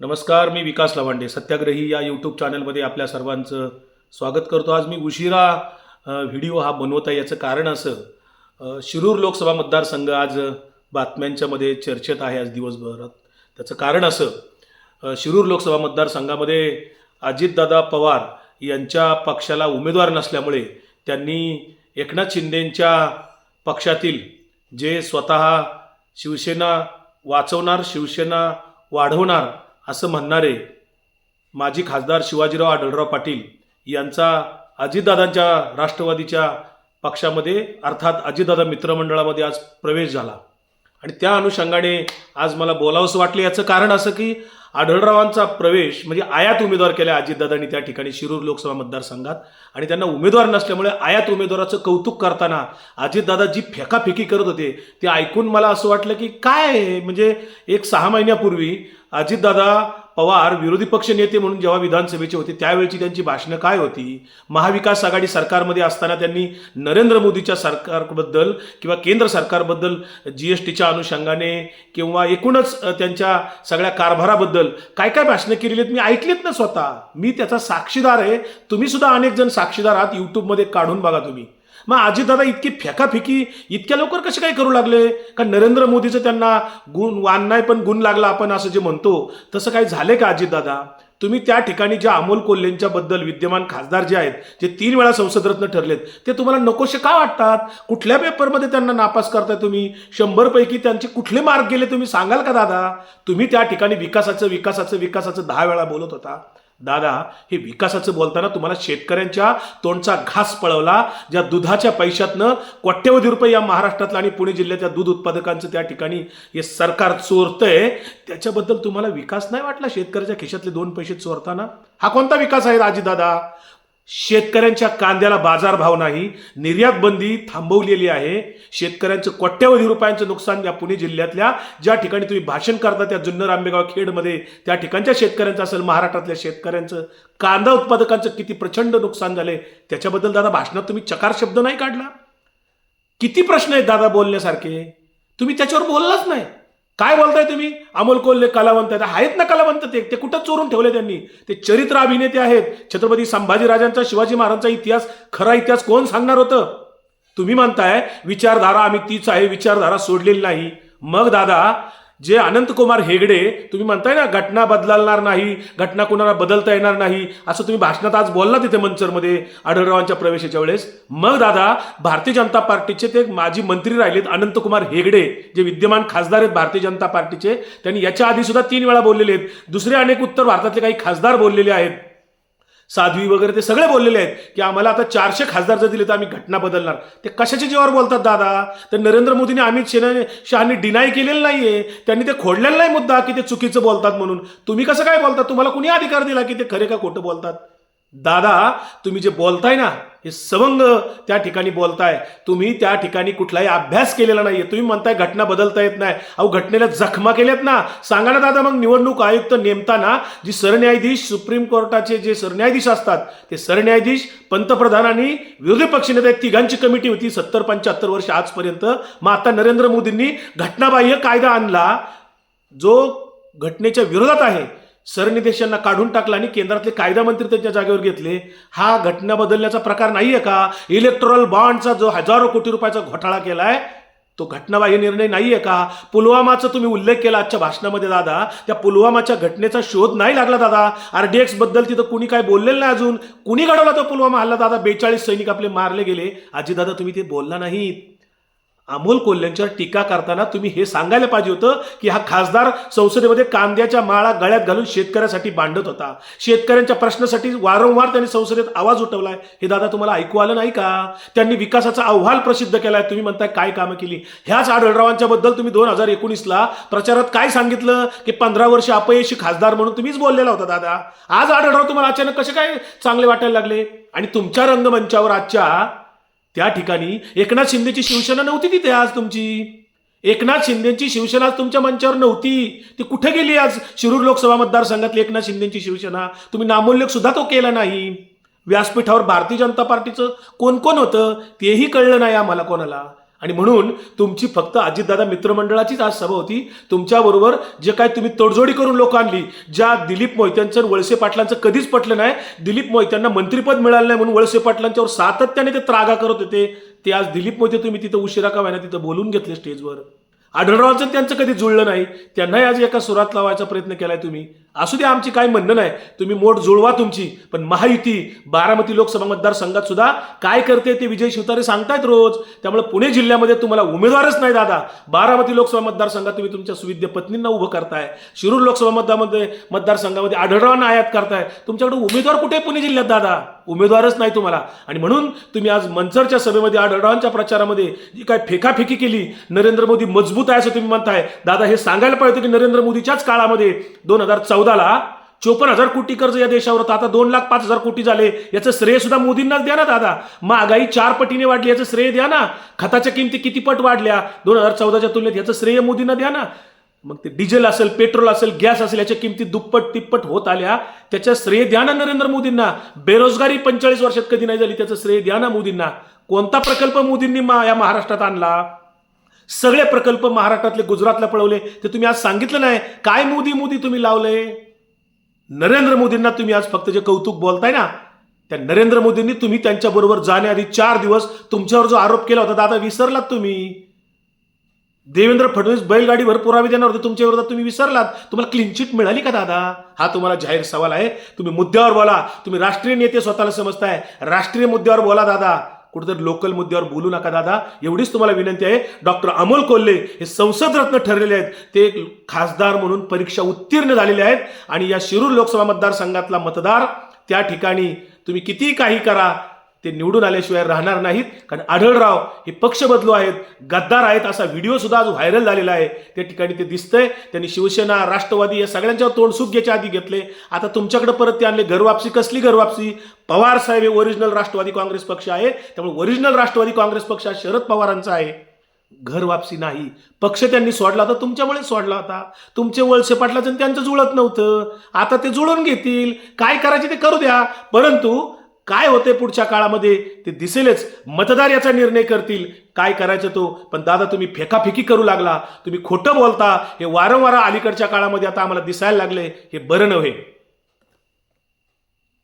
नमस्कार मी विकास लवांडे. सत्याग्रही या यूट्यूब चॅनलमध्ये आपल्या सर्वांचं स्वागत करतो. आज मी उशिरा व्हिडिओ हा बनवत आहे याचं कारण असं शिरूर लोकसभा मतदारसंघ आज बातम्यांच्यामध्ये चर्चेत आहे आज दिवसभरात त्याचं कारण असं शिरूर लोकसभा मतदारसंघामध्ये अजितदादा पवार यांच्या पक्षाला उमेदवार नसल्यामुळे त्यांनी एकनाथ शिंदेंच्या पक्षातील जे स्वतः शिवसेना वाचवणार शिवसेना वाढवणार असं म्हणणारे माजी खासदार शिवाजीराव आढळराव पाटील यांचा अजितदादांच्या राष्ट्रवादीच्या पक्षामध्ये अर्थात अजितदादा मित्रमंडळामध्ये आज प्रवेश झाला. आणि त्या अनुषंगाने आज मला बोलावंसं वाटलं. याचं कारण असं की आढळरावांचा प्रवेश म्हणजे आयात उमेदवार केला अजितदादांनी त्या ठिकाणी शिरूर लोकसभा मतदारसंघात. आणि त्यांना उमेदवार नसल्यामुळे आयात उमेदवाराचं कौतुक करताना अजितदादा जी फेकाफेकी करत होते. ते ऐकून मला असं वाटलं की काय आहे म्हणजे एक सहा महिन्यापूर्वी अजितदादा पवार विरोधी पक्ष नेते म्हणून जेव्हा विधानसभेचे होते त्यावेळची त्यांची भाषणं काय होती? महाविकास आघाडी सरकारमध्ये असताना त्यांनी नरेंद्र मोदीच्या सरकारबद्दल किंवा केंद्र सरकारबद्दल जी एस टीच्या अनुषंगाने किंवा एकूणच त्यांच्या सगळ्या कारभाराबद्दल काय काय भाषणं केलेली आहेत मी ऐकलीत ना स्वतः. मी त्याचा साक्षीदार आहे. तुम्ही सुद्धा अनेक जण साक्षीदार आहात. यूट्यूबमध्ये काढून बघा तुम्ही. मग अजितदादा इतकी फेकाफेकी इतक्या लवकर कसे काय करू लागले? का नरेंद्र मोदीचं त्यांना गुण वान नाही पण गुण लागला आपण असं जे म्हणतो तसं काय झाले का अजितदादा तुम्ही त्या ठिकाणी ज्या अमोल कोल्हेंच्या बद्दल विद्यमान खासदार जे आहेत जे तीन वेळा संसदरत्न ठरलेत ते तुम्हाला नकोशे का वाटतात? कुठल्या पेपरमध्ये त्यांना नापास करताय तुम्ही? शंभरपैकी त्यांचे कुठले मार्क गेले तुम्ही सांगाल का दादा? तुम्ही त्या ठिकाणी विकासाचं विकासाचं विकासाचं दहा वेळा बोलत होता. दादा हे विकासाचं बोलताना तुम्हाला शेतकऱ्यांच्या तोंडचा घास पळवला ज्या दुधाच्या पैशातनं कोट्यवधी रुपये या महाराष्ट्रातलं आणि पुणे जिल्ह्याच्या दूध उत्पादकांचं त्या ठिकाणी हे सरकार चोरतंय. त्याच्याबद्दल तुम्हाला विकास नाही वाटला शेतकऱ्याच्या खिशातले दोन पैसे चोरताना? हा कोणता विकास आहे राजीदादा शेतकऱ्यांच्या कांद्याला बाजारभाव नाही निर्यात बंदी थांबवलेली आहे. शेतकऱ्यांचं कोट्यवधी रुपयांचं नुकसान या पुणे जिल्ह्यातल्या ज्या ठिकाणी तुम्ही भाषण करता त्या जुन्नर आंबेगाव खेडमध्ये त्या ठिकाणच्या शेतकऱ्यांचं असेल महाराष्ट्रातल्या शेतकऱ्यांचं. कांदा उत्पादकांचं किती प्रचंड नुकसान झालंय त्याच्याबद्दल दादा भाषणात तुम्ही चकार शब्द नाही काढला? किती प्रश्न आहेत दादा बोलण्यासारखे? तुम्ही त्याच्यावर बोललाच नाही. काय बोलताय तुम्ही? अमोल कोल्हे कलावंत आहेत. आहेत ना कलावंत ते? ते कुठं चोरून ठेवले त्यांनी? ते चरित्र अभिनेते आहेत. छत्रपती संभाजीराजांचा शिवाजी महाराजांचा इतिहास खरा इतिहास कोण सांगणार होतं? तुम्ही म्हणताय विचारधारा आम्ही तीच आहे विचारधारा सोडलेली नाही. मग दादा जे अनंतकुमार हेगडे तुम्ही म्हणताय ना घटना बदलणार नाही घटना कुणाला बदलता येणार नाही असं तुम्ही भाषणात आज बोलला तिथे मंचरमध्ये आढळरावांच्या प्रवेशाच्या वेळेस. मग दादा भारतीय जनता पार्टीचे ते माजी मंत्री राहिलेत अनंतकुमार हेगडे जे विद्यमान खासदार आहेत भारतीय जनता पार्टीचे त्यांनी याच्या आधी सुद्धा तीन वेळा बोललेले आहेत. दुसरे अनेक उत्तर भारतातले काही खासदार बोललेले आहेत. साध्वी वगैरे ते सगळे बोललेले आहेत की आम्हाला आता चारशे खासदार जर दिले तर आम्ही घटना बदलणार. ते कशाच्या जीवावर बोलतात दादा? तर नरेंद्र मोदींनी अमित शहाने शहानी डिनाय केलेलं नाहीये. त्यांनी ते खोडलेलं नाही मुद्दा की ते चुकीचं बोलतात म्हणून. तुम्ही कसं काय बोलतात तुम्हाला कुणी अधिकार दिला की ते खरे का खोटं बोलतात? दादा तुम्ही जे बोलताय ना हे सवंग त्या ठिकाणी बोलताय. तुम्ही त्या ठिकाणी कुठलाही अभ्यास केलेला नाहीये. तुम्ही म्हणताय घटना बदलता येत नाही. अहो घटनेला जखमा केल्यात ना. सांगा ना दादा मग निवडणूक आयुक्त नेमताना जी सरन्यायाधीश सुप्रीम कोर्टाचे जे सरन्यायाधीश असतात ते सरन्यायाधीश पंतप्रधान आणि विरोधी पक्षनेते तिघांची कमिटी होती सत्तर पंच्याहत्तर वर्ष आजपर्यंत. मग आता नरेंद्र मोदींनी घटनाबाह्य कायदा आणला. जो घटनेच्या विरोधात आहे सरनिदेशांना काढून टाकला आणि केंद्रातले कायदा मंत्री त्यांच्या जागेवर घेतले. हा घटना बदलण्याचा प्रकार नाहीये का? इलेक्ट्रॉल बॉन्डचा जो हजारो कोटी रुपयाचा घोटाळा केलाय तो घटनाबाह्य निर्णय नाहीये का? पुलवामाचा तुम्ही उल्लेख केला आजच्या भाषणामध्ये दादा. त्या पुलवामाच्या घटनेचा शोध नाही लागला दादा. आरडीएक्सबद्दल तिथं कुणी काय बोललेलं नाही अजून. कुणी घडवला तो पुलवामा? हल्ला दादा. बेचाळीस सैनिक आपले मारले गेले. आजी दादा तुम्ही ते बोलला नाहीत. अमोल कोल्ह्यांच्या टीका करताना तुम्ही हे सांगायला पाहिजे होतं की हा खासदार संसदेमध्ये कांद्याच्या माळा गळ्यात घालून शेतकऱ्यासाठी भांडत होता. शेतकऱ्यांच्या प्रश्नासाठी वारंवार त्यांनी संसदेत आवाज उठवलाय. हे दादा तुम्हाला ऐकू आलं नाही का? त्यांनी विकासाचा अहवाल प्रसिद्ध केलाय. तुम्ही म्हणताय काय कामं केली? ह्याच आढळरावांच्या बद्दल तुम्ही दोन हजार एकोणीसला प्रचारात काय सांगितलं? की पंधरा वर्ष अपयशी खासदार म्हणून तुम्हीच बोललेला होता दादा. आज आढळराव तुम्हाला अचानक कसे काय चांगले वाटायला लागले? आणि तुमच्या रंगमंचावर आजच्या त्या ठिकाणी एकनाथ शिंदेची शिवसेना नव्हती तिथे आज तुमची. एकनाथ शिंदेची शिवसेना आज तुमच्या मंचावर नव्हती. ती कुठे गेली आज? शिरूर लोकसभा मतदारसंघातली एकनाथ शिंदेची शिवसेना. तुम्ही नामोल्लेख सुद्धा तो केला नाही. व्यासपीठावर भारतीय जनता पार्टीचं कोण कोण होतं तेही कळलं नाही आम्हाला कोणाला. आणि म्हणून तुमची फक्त अजितदादा मित्रमंडळाचीच आज सभा होती. तुमच्याबरोबर जे काय तुम्ही तडजोडी करून लोक आणली ज्या दिलीप मोहित्यांचं आणि वळसे पाटलांचं कधीच पटलं नाही. दिलीप मोहित्यांना मंत्रिपद मिळालं नाही म्हणून वळसे पाटलांच्यावर सातत्याने ते त्रागा करत होते. ते आज दिलीप मोहिते तुम्ही तिथं उशिरा का व्हायना तिथं बोलून घेतले स्टेजवर. आढळरावांचं त्यांचं कधी जुळलं नाही. त्यांनाही आज एका सुरात लावायचा प्रयत्न केलाय तुम्ही. असू द्या आमची काय म्हणणं नाही. तुम्ही मोठ जुळवा तुमची. पण महायुती बारामती लोकसभा मतदारसंघात सुद्धा काय करते ते विजय शिवतारे सांगतायत रोज. त्यामुळे पुणे जिल्ह्यामध्ये तुम्हाला उमेदवारच नाही दादा. बारामती लोकसभा मतदारसंघात तुम्ही तुमच्या सुविद्य पत्नींना उभं करताय. शिरूर लोकसभा मतदारमध्ये मतदारसंघामध्ये आढळवांना आयात करताय. तुमच्याकडे उमेदवार कुठे पुणे जिल्ह्यात दादा? उमेदवारच नाही तुम्हाला. आणि म्हणून तुम्ही आज मनसरच्या सभेमध्ये आढळवांच्या प्रचारामध्ये जी काय फेकाफेकी केली नरेंद्र मोदी मजबूत आहे असं तुम्ही म्हणताय. दादा हे सांगायला पाहिजे की नरेंद्र मोदीच्याच काळामध्ये दोन हजार चौदाला चोपन्न हजार कोटी कर्ज या देशावर होतं. आता दोन लाख पाच हजार कोटी झाले. याचं श्रेय सुद्धा मोदींनाच द्या ना दादा. महागाई चार पटीने वाढली याचं श्रेय द्या ना. खताच्या किमती किती पट वाढल्या? दोन हजार चौदाच्या तुलनेत याचं श्रेय मोदींना द्या ना. मग ते डिझेल असेल पेट्रोल असेल गॅस असेल याच्या किमती दुप्पट तिप्पट होत आल्या. त्याच्या श्रेय द्या ना नरेंद्र मोदींना. बेरोजगारी पंचेचाळीस वर्षात कधी नाही झाली त्याचं श्रेय द्या ना मोदींना. कोणता प्रकल्प मोदींनी या महाराष्ट्रात आणला? सगळे प्रकल्प महाराष्ट्रातले गुजरातला पळवले. ते तुम्ही आज सांगितलं नाही. काय मोदी मोदी तुम्ही लावले? नरेंद्र मोदींना तुम्ही आज फक्त जे कौतुक बोलताय ना त्या नरेंद्र मोदींनी तुम्ही त्यांच्याबरोबर जाण्याआधी चार दिवस तुमच्यावर जो आरोप केला होता दादा विसरलात तुम्ही. देवेंद्र फडणवीस बैलगाडीवर पुरावे देणार होते तुमच्या विरोधात तुम्ही विसरलात. तुम्हाला क्लीनचिट मिळाली का दादा? हा तुम्हाला जाहीर सवाल आहे. तुम्ही मुद्द्यावर बोला. तुम्ही राष्ट्रीय नेते स्वतःला समजताय. राष्ट्रीय मुद्द्यावर बोला दादा. कुठेतरी लोकल मुद्द्यावर बोलू नका दादा. एवढीच तुम्हाला विनंती आहे. डॉक्टर अमोल कोल्हे हे संसद रत्न ठरलेले आहेत. ते खासदार म्हणून परीक्षा उत्तीर्ण झालेले आहेत. आणि या शिरूर लोकसभा मतदारसंघातला मतदार त्या ठिकाणी तुम्ही कितीही काही करा ते निवडून आल्याशिवाय राहणार नाहीत. कारण आढळराव हे पक्ष बदलू आहेत गद्दार आहेत. असा व्हिडिओ सुद्धा आज व्हायरल झालेला आहे. त्या ठिकाणी ते दिसतंय. त्यांनी शिवसेना राष्ट्रवादी या सगळ्यांच्यावर तोंडसुख घ्यायच्या आधी घेतले. आता तुमच्याकडे परत ते आणले घरवापसी कसली घरवापसी पवार साहेब हे ओरिजिनल राष्ट्रवादी काँग्रेस पक्ष आहे. त्यामुळे ओरिजिनल राष्ट्रवादी काँग्रेस पक्ष हा शरद पवारांचा आहे. घर वापसी नाही. पक्ष त्यांनी सोडला होता तुमच्यामुळे सोडला होता. तुमचे वळसे पाटलाचं त्यांचं जुळत नव्हतं. आता ते जुळून घेतील. काय करायचे ते करू द्या. परंतु काय होते पुढच्या काळामध्ये? ते दिसेलच. मतदार याचा निर्णय करतील. काय करायचं तो? पण दादा तुम्ही फेकाफेकी करू लागला. तुम्ही खोटं बोलता. हे वारंवार अलीकडच्या काळामध्ये आता आम्हाला दिसायला लागले हे बरं नव्हे.